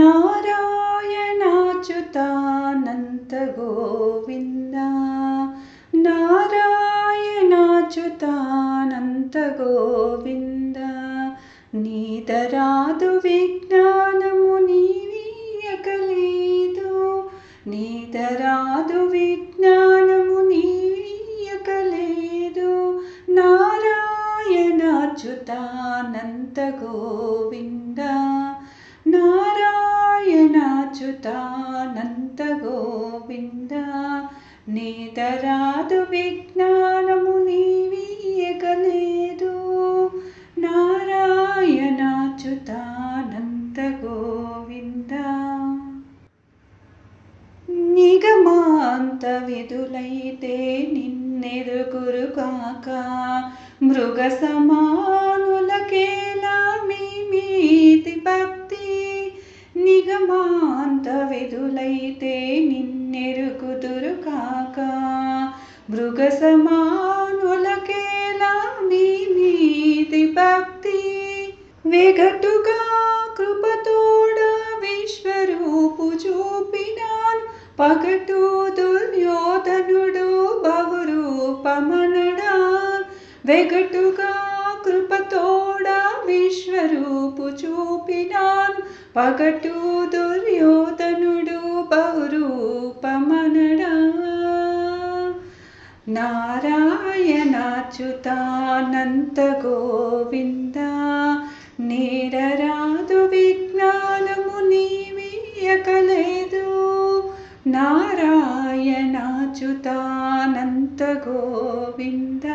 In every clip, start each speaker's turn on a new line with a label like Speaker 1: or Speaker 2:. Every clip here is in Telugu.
Speaker 1: నారాయణాచ్యుతానంత గోవింద నారాయణాచ్యుతానంత గోవింద నీదరాదు విజ్ఞానము నీవీయకలేదు నీదరాదు విజ్ఞానము నీవీయకలేదు నారాయణాచ్యుతానంత గోవిందా నారాయణాచ్యుతానంత గోవింద నీదరాదు విజ్ఞానము నీవీయగలేదు నారాయణాచ్యుతానంత గోవింద నిగమాంత విధులైతే నిన్నెదుగురు కాక మృగ సమానులకేలా మీ మీతి భక్తి నిగమా విధులైతే నిన్నెరుగుదురు కాక. మృగ సమానులకేలా మీ మీది భక్తి. వెగటుగా కృపతోడ విశ్వరూపు చూపినాన్. పగటు దుర్యోధనుడు బహురూపమనడా వెగటుగా కృపతోడ విశ్వరూపు చూపినాన్. పగటు దుర్యోధనుడు బహురూపమనడా. నారాయణాచ్యుతానంత గోవింద నీడరాదు విజ్ఞానము నీవీయకలేదు నారాయణాచ్యుతానంత గోవింద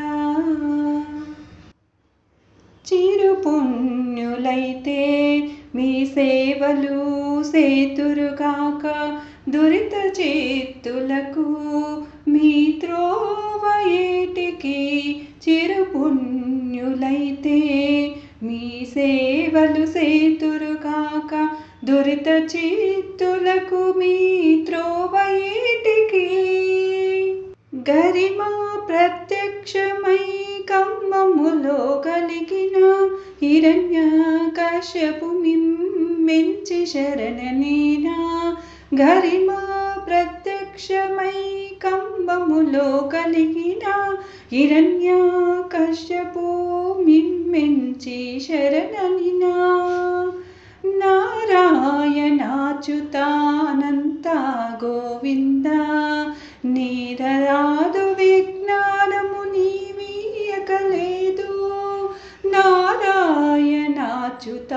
Speaker 1: చిరుపుణ్యులైతే మీ సేవలు సేతురుగాక దురిత చేతులకు మీ త్రోవ ఏటికి మీ సేవలు సేతురుగాక దురిత చేతులకు మీ త్రోవ గరిమా ప్రత్యక్షమై కమ్మములో కలిగిన హిరణ్య కశ్యపు మిమ్మెంచి శరణనీనా గరిమా ప్రత్యక్షమై కంబములో కలిగిన. హిరణ్య కశ్యపు మిమ్మెంచి శరణనినా. నారాయణాచ్యుతానంత గోవింద. నీరరా అచ్యుత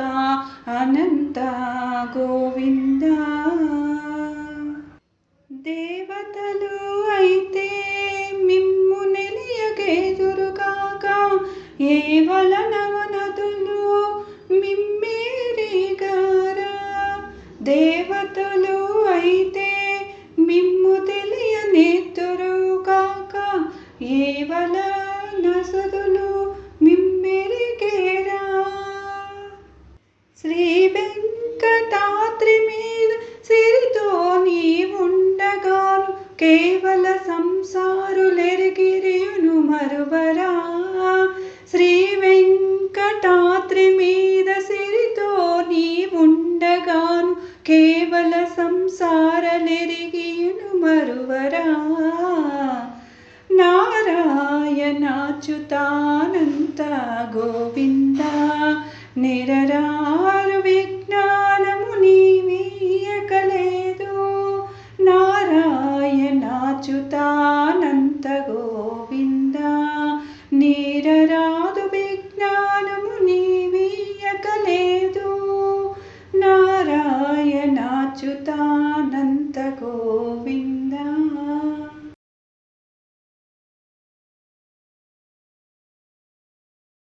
Speaker 1: అనంత గోవింద. దేవతలు అయితే మిమ్ము నెలియగేదురుగాక ఏ వలనవనదులు మిమ్మేరిగారా. దేవతలు అయితే మిమ్ము తెలియనేతురు కాక ఉండగాను కేవల సంసారులెరిగిరియును మరువరా శ్రీ వెంకటాద్రి మీద సిరితో నీవుండగాను కేవల సంసారలెరిగియును మరువరా నారాయణాచ్యుతానంత గోవింద నిరరా నారాయణాచ్యుతానంత గోవింద